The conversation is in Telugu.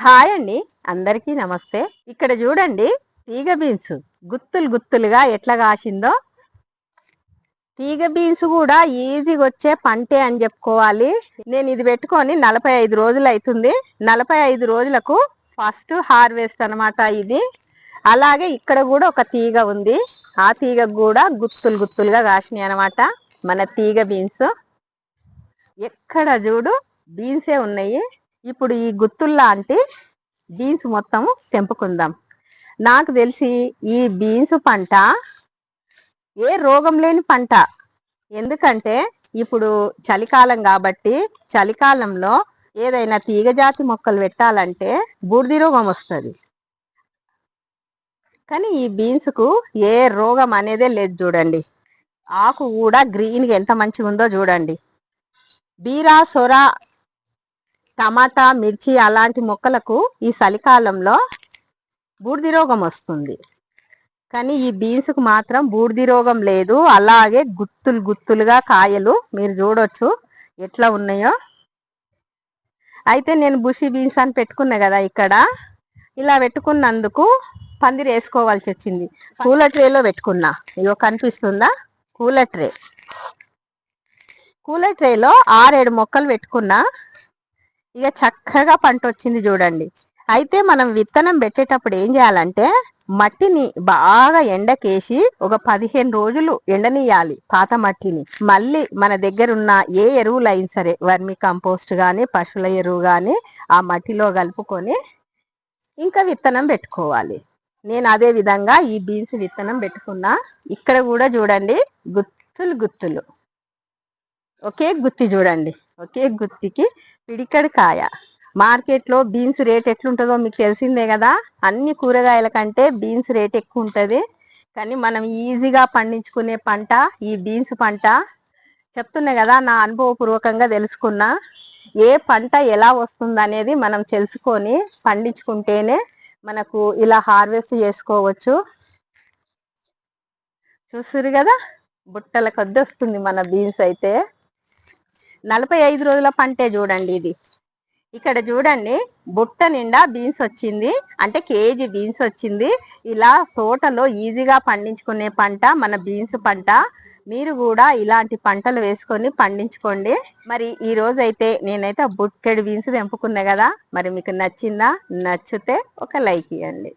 హాయ్ అండి. అందరికీ నమస్తే. ఇక్కడ చూడండి తీగ బీన్స్ గుత్తులు గుత్తులుగా ఎట్లా కాసిందో. తీగ బీన్స్ కూడా ఈజీగా వచ్చే పంటే అని చెప్పుకోవాలి. నేను ఇది పెట్టుకొని నలభై ఐదు రోజులు అవుతుంది. నలభై ఐదు రోజులకు ఫస్ట్ హార్వెస్ట్ అనమాట ఇది. అలాగే ఇక్కడ కూడా ఒక తీగ ఉంది. ఆ తీగ కూడా గుత్తులు గుత్తులుగా కాసినాయి అనమాట మన తీగ బీన్స్. ఎక్కడ చూడు బీన్సే ఉన్నాయి. ఇప్పుడు ఈ గుత్తుల్లాంటి బీన్స్ మొత్తం తెంపుకుందాం. నాకు తెలిసి ఈ బీన్స్ పంట ఏ రోగం లేని పంట. ఎందుకంటే ఇప్పుడు చలికాలం కాబట్టి చలికాలంలో ఏదైనా తీగజాతి మొక్కలు పెట్టాలంటే బూర్ది రోగం వస్తుంది. కానీ ఈ బీన్స్కు ఏ రోగం అనేదే లేదు చూడండి. ఆకు కూడా గ్రీన్గా ఎంత మంచిగా ఉందో చూడండి. బీరా సొర టమాటా మిర్చి అలాంటి మొక్కలకు ఈ చలికాలంలో బూడిది రోగం వస్తుంది. కానీ ఈ బీన్స్కు మాత్రం బూడిది రోగం లేదు. అలాగే గుత్తులు గుత్తులుగా కాయలు మీరు చూడొచ్చు ఎట్లా ఉన్నాయో. అయితే నేను బుషి బీన్స్ అని పెట్టుకున్నా కదా ఇక్కడ. ఇలా పెట్టుకున్నందుకు పందిరి వేసుకోవాల్సి వచ్చింది. కూలర్ ట్రేలో పెట్టుకున్నా. ఇగో కనిపిస్తుందా? కూలర్ ట్రే కూలర్ ట్రేలో ఆరేడు మొక్కలు పెట్టుకున్నా. ఇక చక్కగా పంట వచ్చింది చూడండి. అయితే మనం విత్తనం పెట్టేటప్పుడు ఏం చేయాలంటే మట్టిని బాగా ఎండకేసి ఒక పదిహేను రోజులు ఎండనియాలి పాత మట్టిని. మళ్ళీ మన దగ్గర ఉన్న ఏ ఎరువులు అయిన సరే వర్మి కంపోస్ట్ కానీ పశువుల ఎరువు కానీ ఆ మట్టిలో కలుపుకొని ఇంకా విత్తనం పెట్టుకోవాలి. నేను అదే విధంగా ఈ బీన్స్ విత్తనం పెట్టుకున్నా. ఇక్కడ కూడా చూడండి గుత్తులు గుత్తులు. ఒకే గుత్తి చూడండి. ఒకే గుత్తికి పిడికడు కాయ మార్కెట్లో బీన్స్ రేట్ ఎట్లుంటుందో మీకు తెలిసిందే కదా. అన్ని కూరగాయల కంటే బీన్స్ రేట్ ఎక్కువ ఉంటుంది కానీ మనం ఈజీగా పండించుకునే పంట ఈ బీన్స్ పంట చెప్తున్నా కదా నా అనుభవపూర్వకంగా తెలుసుకున్నా. ఏ పంట ఎలా వస్తుంది అనేది మనం తెలుసుకొని పండించుకుంటేనే మనకు ఇలా హార్వెస్ట్ చేసుకోవచ్చు. చూసారు కదా? బుట్టల కొద్ది వస్తుంది మన బీన్స్ అయితే. నలభై ఐదు రోజుల పంటే చూడండి ఇది. ఇక్కడ చూడండి బుట్ట నిండా బీన్స్ వచ్చింది. అంటే కేజీ బీన్స్ వచ్చింది. ఇలా తోటలో ఈజీగా పండించుకునే పంట మన బీన్స్ పంట. మీరు కూడా ఇలాంటి పంటలు వేసుకొని పండించుకోండి. మరి ఈ రోజు అయితే నేనైతే బుట్టెడు బీన్స్ తెంపుకున్నా కదా మరి మీకు నచ్చిందా? నచ్చితే ఒక లైక్ ఇవ్వండి